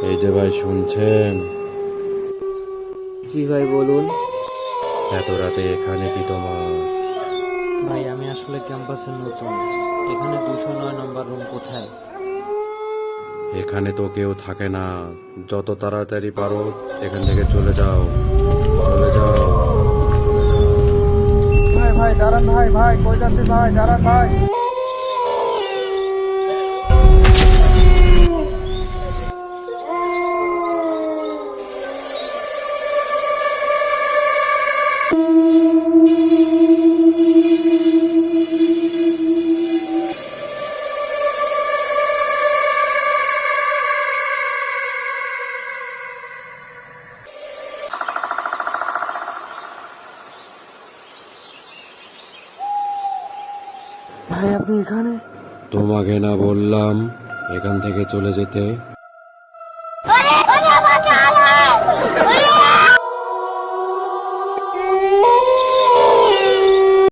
শুনছেন? জি ভাই বলুন। এত রাতে এখানে কি তোমার? ভাই আমি আসলে ক্যাম্পাসে নতুন। এখানে দুশো নয় নম্বর রুম কোথায়? এখানে তো কেউ থাকে না। যত তাড়াতাড়ি পারো এখান থেকে চলে যাও। চলে যাও। ভাই ভাই দাঁড়ান ভাই ভাই কই যাচ্ছে ভাই? দাঁড়ান ভাই। ভাই আপনি এখানে? তোমাকে না বললাম এখান থেকে চলে যেতে।